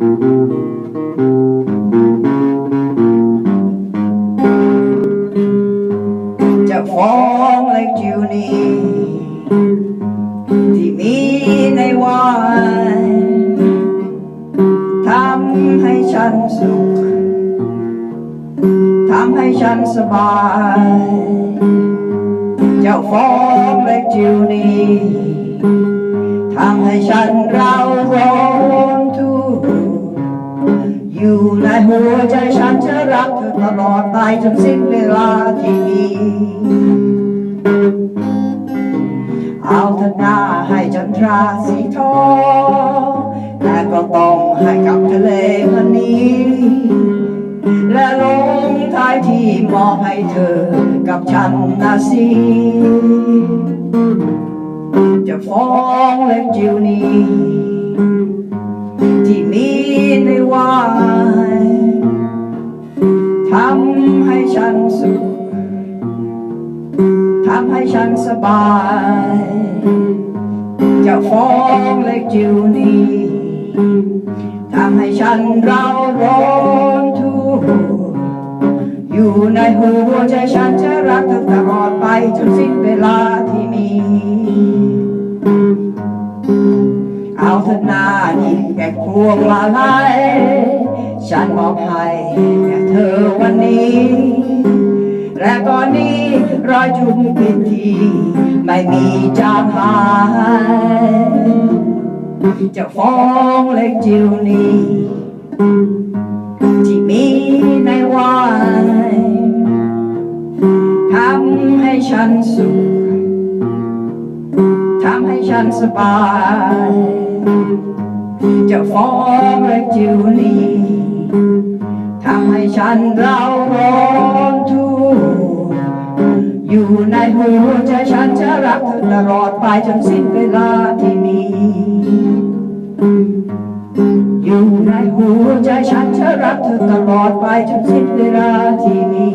จะฟ้องเล็กจิวนี้ที่มีในวันทำให้ฉันสุข ทำให้ฉันสบายเจ้าฟ้องเล็กจิวนี้ทำให้ฉันเราร้อน อยู่ในหัวใจฉันจะรักเธอตลอดไปจนสิ้นเวลาที่มีเอาเธอหน้าให้จันทราสีทองแต่ก็ต้องให้กับทะเลมันนี้ และลงท้ายที่มอบให้เธอกับฉันนาสีจะฟ้องเล็กจิวนี้ ทำให้ฉันสุขทำให้ฉันสบายจะฟ้องเล็กจิวนี้ทำให้ฉันเราร้อนทุกอยู่ในหัวใจฉันจะรักเธอตลอดไปจนสิ้นเวลาที่มี เอาเธอหน้านี่แก่พวงมาลัย ฉันมอบให้แก่เธอวันนี้ และก่อนนี้รอยจุ่มพิธีไม่มีจางหายจะฟ้องเล็กจิวนี้ที่มีในวายทำให้ฉันสุขทำให้ฉันสบาย จะฟ้องเล็กจิวนี้ ทำให้ฉันเราร้อนทุกอยู่ในหัวใจฉันจะรักเธอตลอดไปจนสิ้นเวลาที่มีอยู่ในหัวใจฉันจะรักเธอตลอดไปจนสิ้นเวลาที่มี